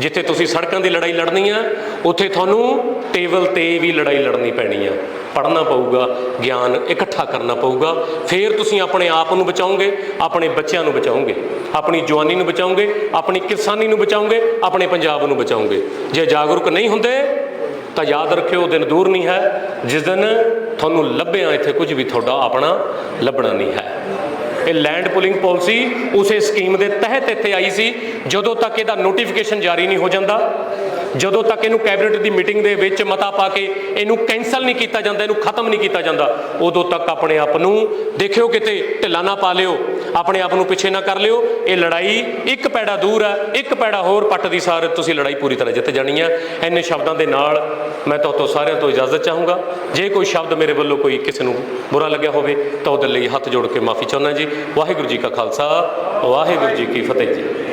ਜਿੱਥੇ ਤੁਸੀਂ ਸੜਕਾਂ ਦੀ ਲੜਾਈ ਲੜਨੀ ਆ, ਉੱਥੇ ਤੁਹਾਨੂੰ ਟੇਬਲ ਤੇ ਵੀ ਲੜਾਈ ਲੜਨੀ ਪੈਣੀ ਆ। ਪੜ੍ਹਨਾ ਪਊਗਾ, ਗਿਆਨ ਇਕੱਠਾ ਕਰਨਾ ਪਊਗਾ, ਫਿਰ ਤੁਸੀਂ ਆਪਣੇ ਆਪ ਨੂੰ ਬਚਾਓਗੇ ਆਪਣੇ ਬੱਚਿਆਂ ਨੂੰ ਬਚਾਓਗੇ ਆਪਣੀ ਜਵਾਨੀ ਨੂੰ ਬਚਾਓਗੇ ਆਪਣੀ ਕਿਸਾਨੀ ਨੂੰ ਬਚਾਓਗੇ ਆਪਣੇ ਪੰਜਾਬ ਨੂੰ ਬਚਾਓਗੇ ਜੇ ਜਾਗਰੂਕ ਨਹੀਂ ਹੁੰਦੇ, ਤਾਂ ਯਾਦ ਰੱਖਿਓ ਉਹ ਦਿਨ ਦੂਰ ਨਹੀਂ ਹੈ, ਜਿਸ ਦਿਨ ਤੁਹਾਨੂੰ ਲੱਭਿਆ ਇੱਥੇ ਕੁਝ ਵੀ ਤੁਹਾਡਾ ਆਪਣਾ ਲੱਭਣਾ ਨਹੀਂ ਹੈ। ਇਹ ਲੈਂਡ ਪੁਲਿੰਗ ਪਾਲਿਸੀ ਉਸੇ ਸਕੀਮ ਦੇ ਤਹਿਤ ਇੱਥੇ ਆਈ ਸੀ, ਜਦੋਂ ਤੱਕ ਇਹਦਾ ਨੋਟੀਫਿਕੇਸ਼ਨ ਜਾਰੀ ਨਹੀਂ ਹੋ ਜਾਂਦਾ ਜਦੋਂ ਤੱਕ ਇਹਨੂੰ ਕੈਬਨਿਟ ਦੀ ਮੀਟਿੰਗ ਦੇ ਵਿੱਚ ਮਤਾ ਪਾ ਕੇ ਇਹਨੂੰ ਕੈਨਸਲ ਨਹੀਂ ਕੀਤਾ ਜਾਂਦਾ, ਇਹਨੂੰ ਖਤਮ ਨਹੀਂ ਕੀਤਾ ਜਾਂਦਾ, ਉਦੋਂ ਤੱਕ ਆਪਣੇ ਆਪ ਨੂੰ ਦੇਖਿਓ ਕਿਤੇ ਢਿੱਲਾ ਨਾ ਪਾ ਲਿਓ, ਆਪਣੇ ਆਪ ਨੂੰ ਪਿੱਛੇ ਨਾ ਕਰ ਲਿਓ। ਇਹ ਲੜਾਈ ਇੱਕ ਪੈੜਾ ਦੂਰ ਹੈ ਇੱਕ ਪੈੜਾ ਹੋਰ ਪੱਟ ਦੀ ਸਾਰ ਤੁਸੀਂ ਲੜਾਈ ਪੂਰੀ ਤਰ੍ਹਾਂ ਜਿੱਤ ਜਾਣੀ ਹੈ ਇੰਨੇ ਸ਼ਬਦਾਂ ਦੇ ਨਾਲ ਮੈਂ ਤੁਹਾਤੋਂ ਸਾਰਿਆਂ ਤੋਂ ਇਜਾਜ਼ਤ ਚਾਹੂੰਗਾ। ਜੇ ਕੋਈ ਸ਼ਬਦ ਮੇਰੇ ਵੱਲੋਂ ਕੋਈ ਕਿਸੇ ਨੂੰ ਬੁਰਾ ਲੱਗਿਆ ਹੋਵੇ, ਤਾਂ ਉਹਦੇ ਲਈ ਹੱਥ ਜੋੜ ਕੇ ਮਾਫੀ ਚਾਹੁੰਦਾ ਜੀ। ਵਾਹਿਗੁਰੂ ਜੀ ਕਾ ਖਾਲਸਾ, ਵਾਹਿਗੁਰੂ ਜੀ ਕੀ ਫਤਿਹ ਜੀ।